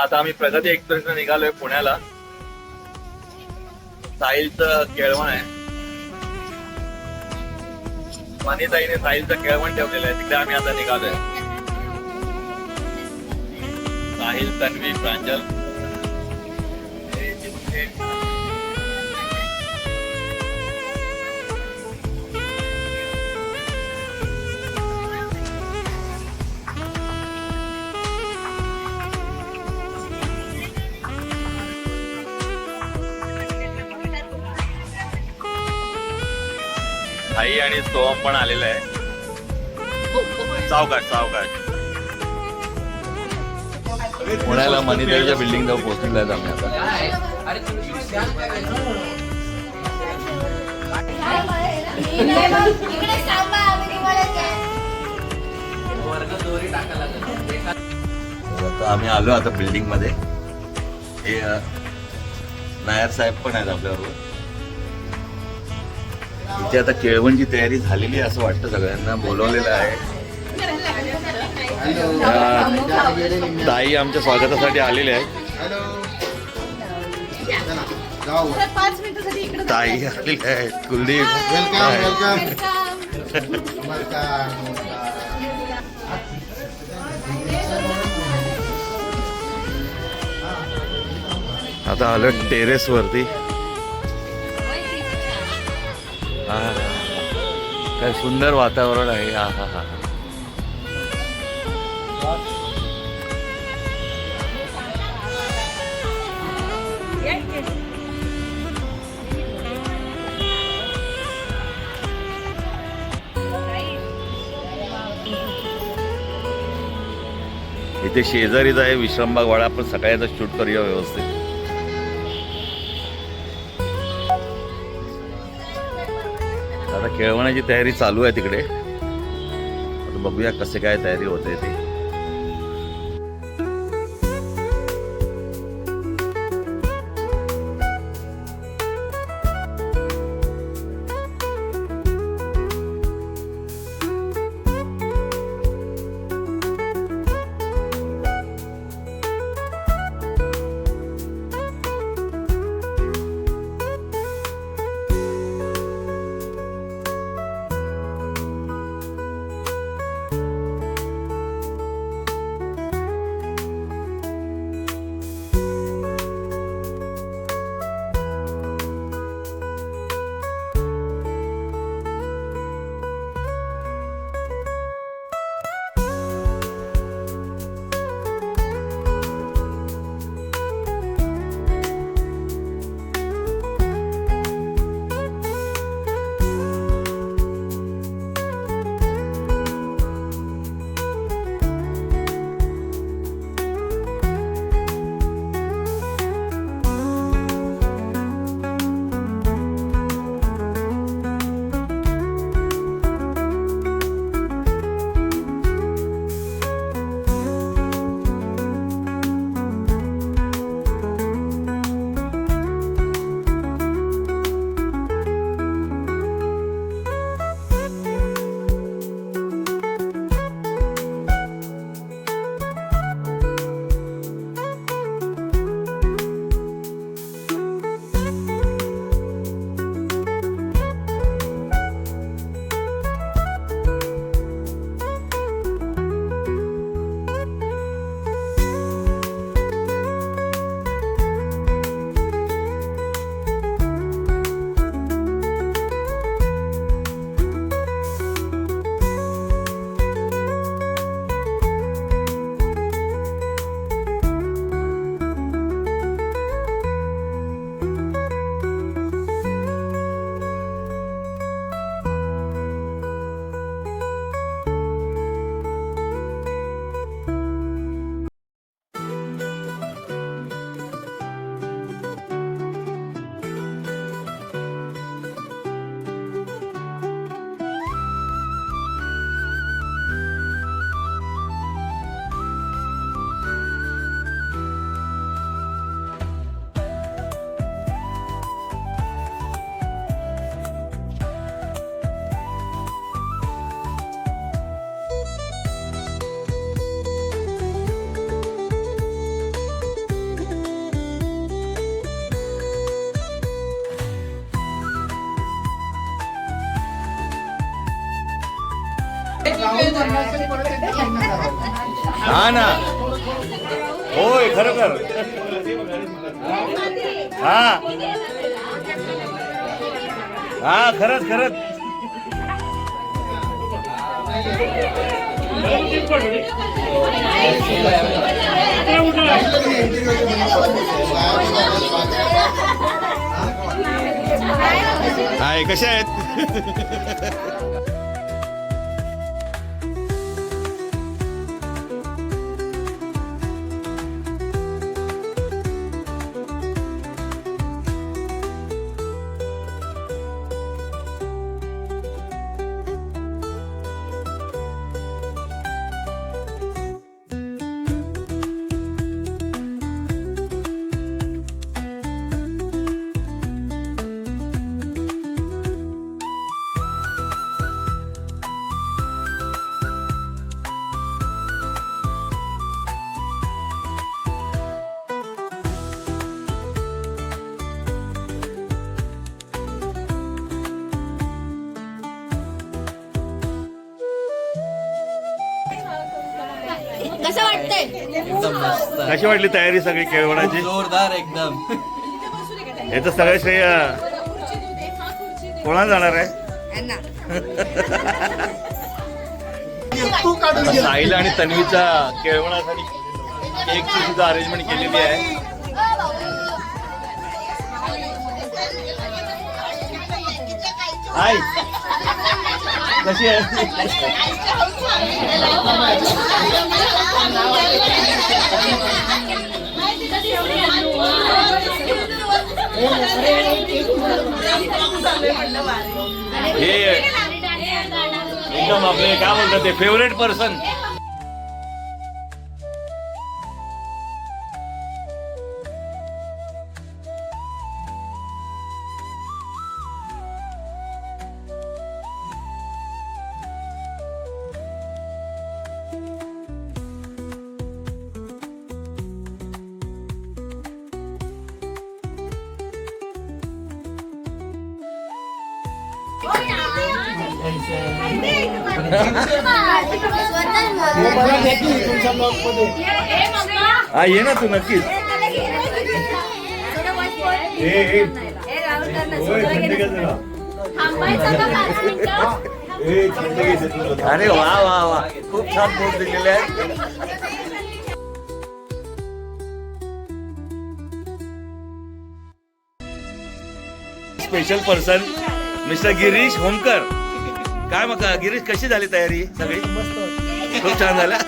आता आम्ही प्रगती एक्सप्रेस निघालोय पुण्याला. साहिलचं केळवण आहे. मनीताईने साहिलचं केळवण ठेवलेलं आहे तिकडे आम्ही आता निघालोय. साहिल तन्वी प्रांजल. आई आणि सोहम पण आलेला आहे. सावकाश सावकाश. पुण्याला मनीताईच्या बिल्डिंग जाऊन पोहोचलेला आहे आम्ही आता? आम्ही आलो आता बिल्डिंगमध्ये. हे नायर साहेब पण आहेत आपल्याबरोबर. इथे आता केळवणची तयारी झालेली आहे असं वाटतं सगळ्यांना. बोलवलेलं आहे. ताई आमच्या स्वागतासाठी आलेले आहेत. इकडे ताई आलेले आहेत. कुलदीप. आहे. आता आलो टेरेस वरती. काय सुंदर वातावरण आहे. हा हा हा. इथे शेजारीच आहे विश्रामबाग वाडा आपण सकाळचा शूट करूया व्यवस्थित. खेळवण्याची तयारी चालू आहे तिकडे. बघूया कसे काय तयारी होते ती. हा ना. होय खरोखर. हा. हा खरंच खरंच. हाय कशा आहेत? एकदम मस्त. कशी वाटली तयारी सगळी केळवणाची? जोरदार एकदम. याचं सगळं श्रेय. कोणाला जाणार आहे? साहिल आणि तन्वीचा केळवणासाठी केकची सुद्धा अरेंजमेंट केलेली आहे. आई. कशी आहे? हे एकदम आपले काय म्हणतात ते फेवरेट पर्सन हा ये ना तू जरा. अरे वा वा वा. खूप छान पोट दिलेले आहे. Special person mister Girish Homkar काय मग गिरीश कशी झाली तयारी सगळी? खूप छान झाला.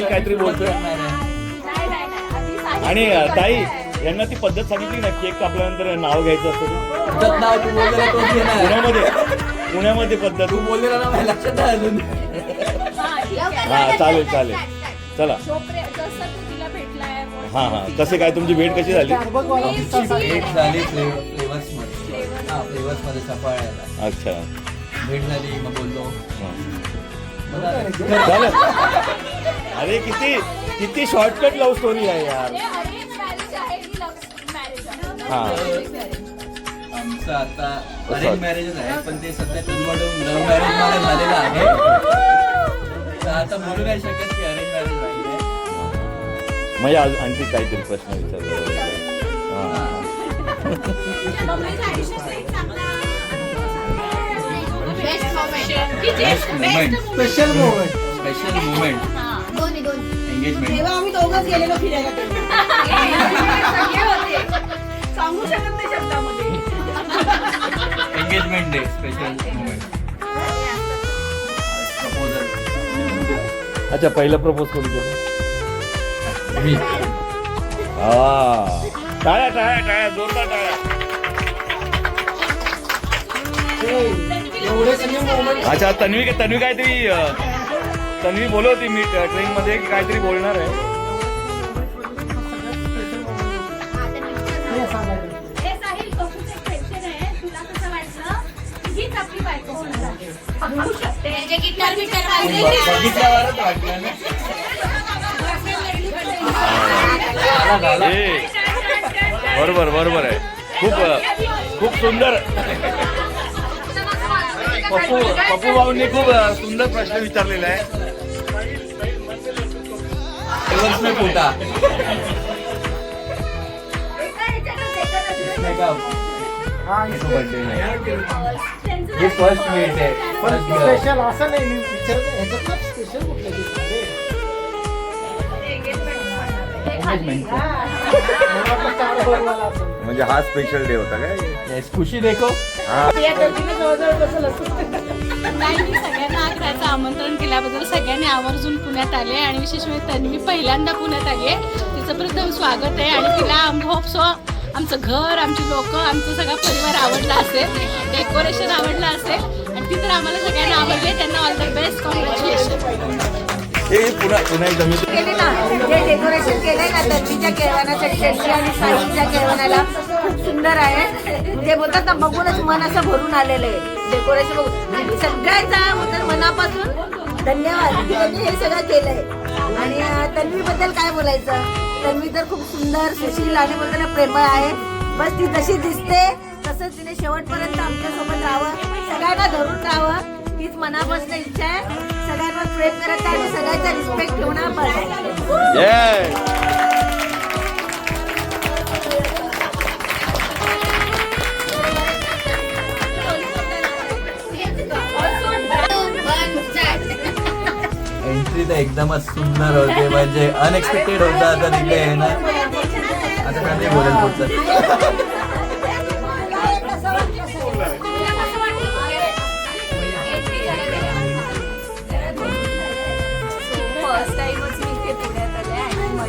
साहिल काहीतरी बोलतोय. आणि ताई यांना ती पद्धत सांगितली ना केक कापल्यानंतर नाव घ्यायचं असतं पुण्यामध्ये पुण्यामध्ये पद्धत. तू बोललेला लक्षात नाही अजून. हा, ठीक आहे. हा चालेल चालेल चला हा हा. कसे काय तुमची भेट कशी झाली? भेट झाली फ्लेवर्समध्ये हा फ्लेवर्समध्ये सफाळ्याला. अच्छा. भेट झाली मग बोललो. हा. झालं. अरे किती किती शॉर्टकट लव्ह स्टोरी आहे यार. हे हा. आमचं आता अरेंज मॅरेजच आहे पण ते सध्या लव्ह मॅरेजमध्ये झालेलं आहे. तर आता बोलू नाही शकत की अरेंज मॅरेज नाही आहे म्हणजे आज आणखी काहीतरी प्रश्न विचारला best moment special moment special दोन्ही दोन्ही. एंगेजमेंट तेव्हा आम्ही दोघंच गेलेलो फिरायला. तेव्हा. सगळे होते सांगू शकत नाही शब्दामध्ये. एंगेजमेंट डे स्पेशल अच्छा पहिला प्रपोज करू केलं मी. हा. टाळ्या टाळ्या टाळ्या जोरदार टाळ्या. अच्छा तन्वी तन्वी काहीतरी तन्वी बोलत होती मी ट्रेन मध्ये की काहीतरी बोलणार आहे. हे बरोबर बरोबर आहे. खूप खूप सुंदर. पप्पू पप्पू भाऊंनी खूप सुंदर प्रश्न विचारलेला आहे. दिवस में फुटा इसने का birthday नाही. ही फर्स्ट मीट आहे फर्स्ट स्पेशल असं नाही मी ह्याच्यात स्पेशल कुठलं. म्हणजे हा स्पेशल डे होता काय? खुशी देखो. या गर्दीने जवळजवळ बसेल असं नाही मी सगळ्यांना आग्र्याचं आमंत्रण केल्याबद्दल सगळ्यांनी आवर्जून पुण्यात आले आणि विशेष म्हणजे तन्वी पहिल्यांदा पुण्यात आली आहे तिचं प्रथम स्वागत आहे आणि तिला होप सो आमचं घर आमची लोक आमचा सगळा परिवार आवडला असेल. डेकोरेशन आवडलं असेल आणि ती तर आम्हाला सगळ्यांना आवडले. त्यांना ऑल द बेस्ट कॉंग्रॅच्युलेशन हे केले ना जे डेकोरेशन केलंय ना तन्वीच्या केळवणासाठी त्यांची आणि साईच्या केळवणाला. खूप सुंदर आहे. ते बोलतात ना बघूनच मन असं भरून आलेलं आहे. डेकोरेशन बघून सगळ्यांचा मनापासून धन्यवाद. त्यांनी हे सगळं केलंय. आणि तन्वी बद्दल काय बोलायचं? तन्वी तर खूप सुंदर सुशील आणि बोलताना प्रेमळ आहे. बस ती जशी दिसते तसंच तिने शेवटपर्यंत आमच्यासोबत राहावं. सगळ्यांना धरून राहावं. तीच मनापासून इच्छा आहे. सगळ्यांवर प्रेम करत आहे आणि सगळ्यांचा रिस्पेक्ट ठेवणार पण एंट्री तर एकदमच सुंदर होते म्हणजे अनएक्सपेक्टेड होता आता तिकडे येणार आता काय नाही बोलेल पुढचं?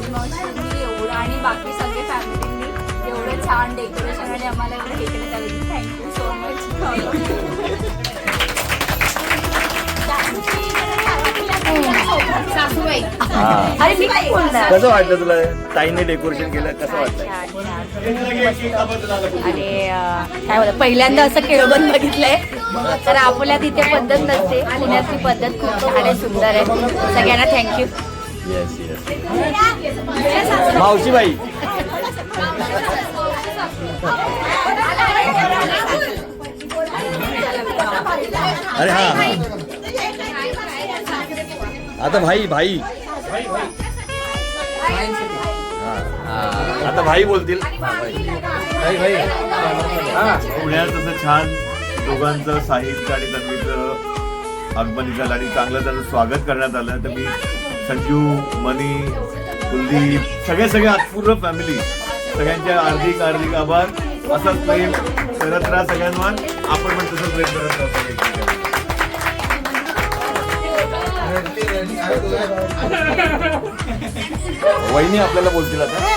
आणि बाकी सगळे फॅमिलींनी एवढं छान डेकोरेशन आणि आम्हाला एवढं हे केलं त्याबद्दल थँक्यू सो मच सासूबाई. अरे मी काय बोलणार? कसं वाटलं तुला? ताईने डेकोरेशन केलं कसं वाटलं? आणि काय बोलत पहिल्यांदा असं केळवण बघितलंय. तर आपल्या तिथे पद्धत नसते. पुण्यातली पद्धत खूप छान आहे सुंदर आहे. सगळ्यांना थँक्यू येस येस मावशीबाई. अरे हा हा. आता भाई भाई. आता भाई बोलतील. भाई. भाई. पुण्यात असं छान दोघांचं साहित्य आणि तन्वीचं आगमन झालं आणि चांगलं त्याचं स्वागत करण्यात आलं. तर मी संजू मनी कुलदीप सगळे सगळे आत्पूर्ण फॅमिली सगळ्यांचे हार्दिक हार्दिक आभार. असंच प्रेम करत राहा सगळ्यांवर. आपण पण तसं प्रेम करत राहा वहिनी आपल्याला बोलतील आता. काय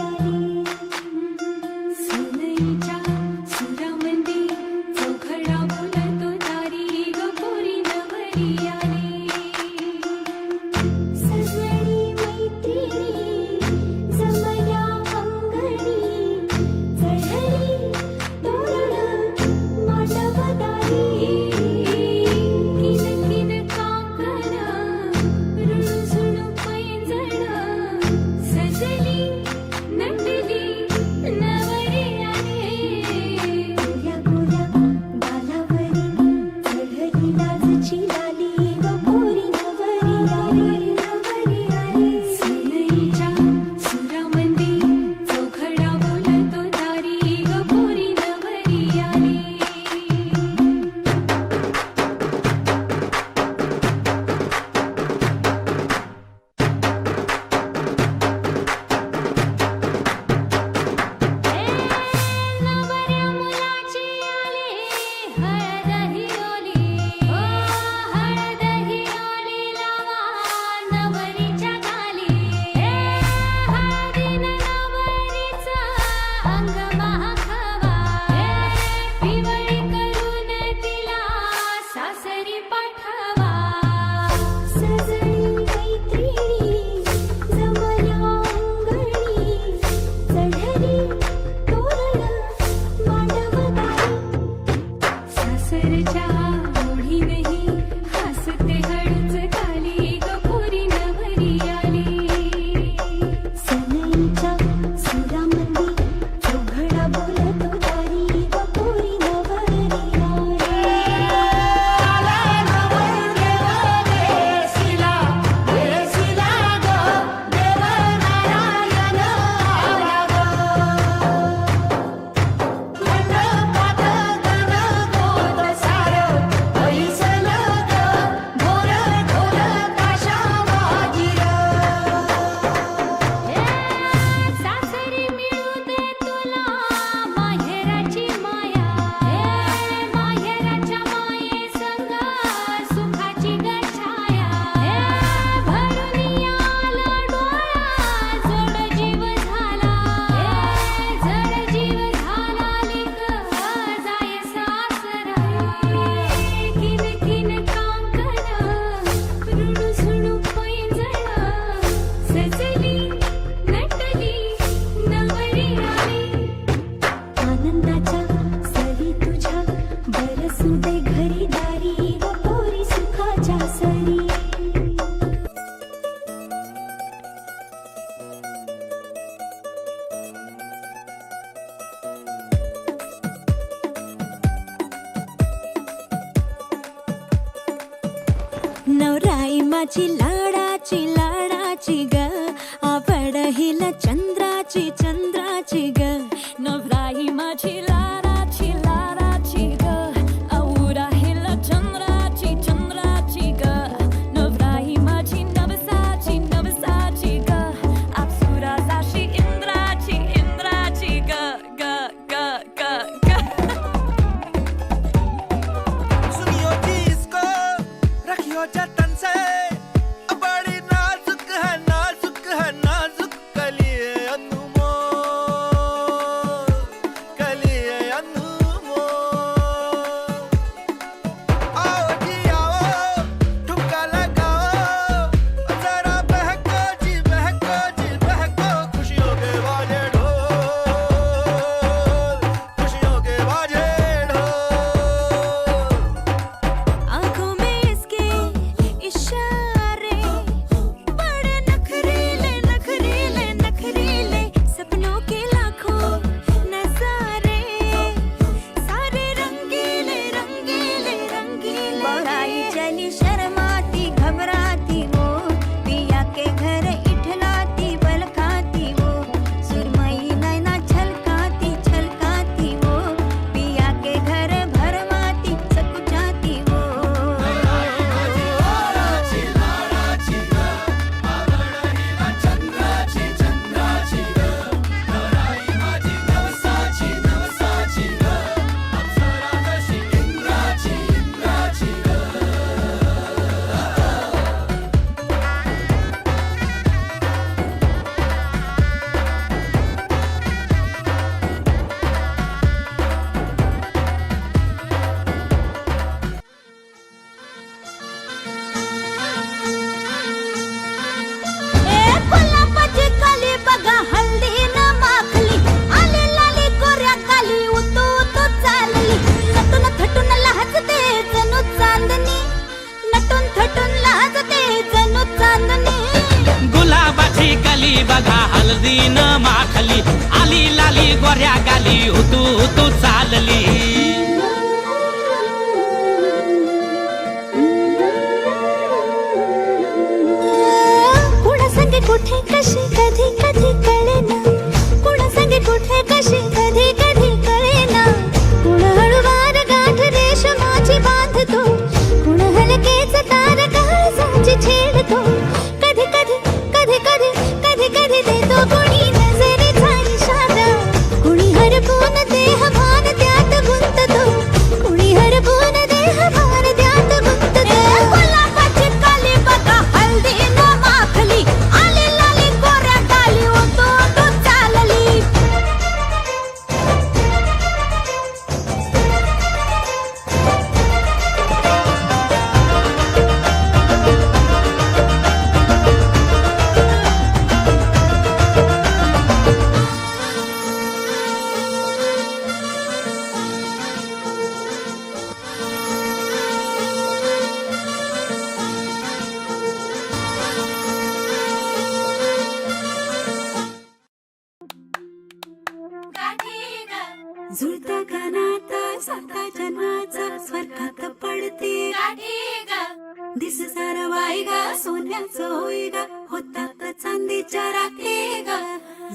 सार बाई गा सोन्याचं होई गा होतात चांदीच्या राखे गा.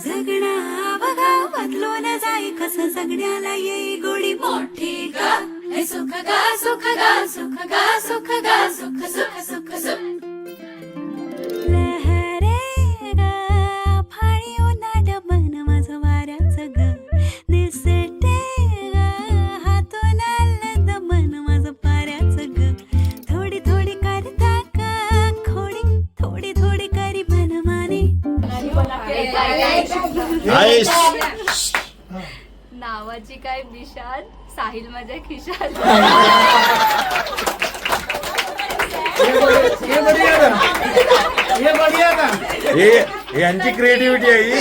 जगणा बघा बदलो न जाई कस जगण्याला येई गोडी मोठी गा. सुख गा सुख गा सुख गा सुख गा नावाची काय दिशात साहिल माझ्या खिशात. ये बढ़िया था ये बढ़िया था हे यांची क्रिएटिव्हिटी आहे ही.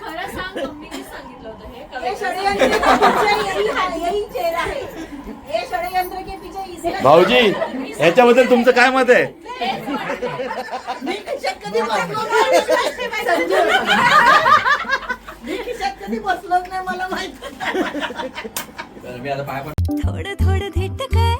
खरं सांग मम्मीने सांगितलं होतं हे. ये षडयंत्र के पीछे यही है यही चेहरा है ये षडयंत्र के पीछे इसका भाऊजी ह्याच्याबद्दल तुमचं काय मत आहे? मी खिशात कधी बसलोच नाही मला माहीत. तर मी आता पाय पड थोडं थोडं धेट काय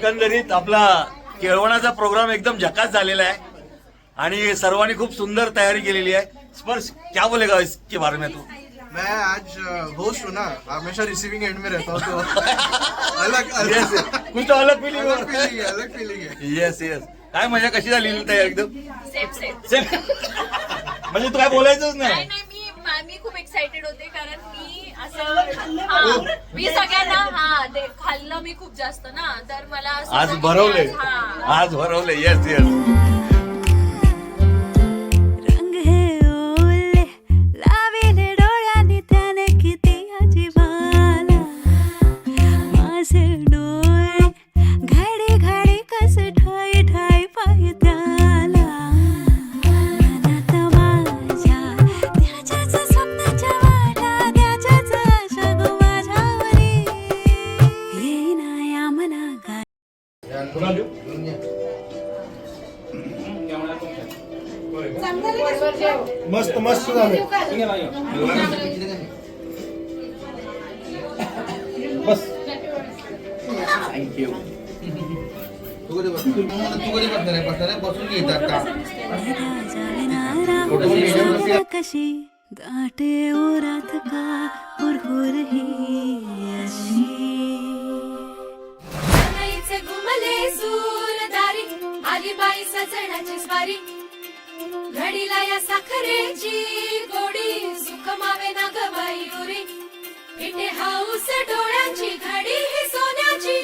एकंदरीत आपला केळवणाचा प्रोग्राम एकदम झकास झालेला आहे. आणि सर्वांनी खूप सुंदर तयारी केलेली आहे. स्पर्श क्या बोलेगा इसके बारे में तू? मैं आज होस्ट हूँ ना हमेशा रिसीविंग एंड में रहता हूँ तो अलग Yes, yes. कुछ तो अलग फीलिंग अलग फीलिंग है अलग फीलिंग है. येस येस काय मजा कशी झाली तयारी एकदम? Same same Same. म्हणजे तू काय बोलायचंच नाही. नाही नाही मी मी खूप एक्साइटेड होते कारण मी असं हा, मी सगळ्यांना हा ते खाल्लं मी खूप जास्त ना. तर मला असं आज होतं की भरवले आज- हा. आज भरवले येस येस रंग हे ओले लाविले डोळ्यांनी त्याने किती अजिबाला माझे घडीला या साखरेची गोडी सुखमावे ना गबाई उरी. पिठे हाऊस डोळ्यांची घडी ही सोन्याची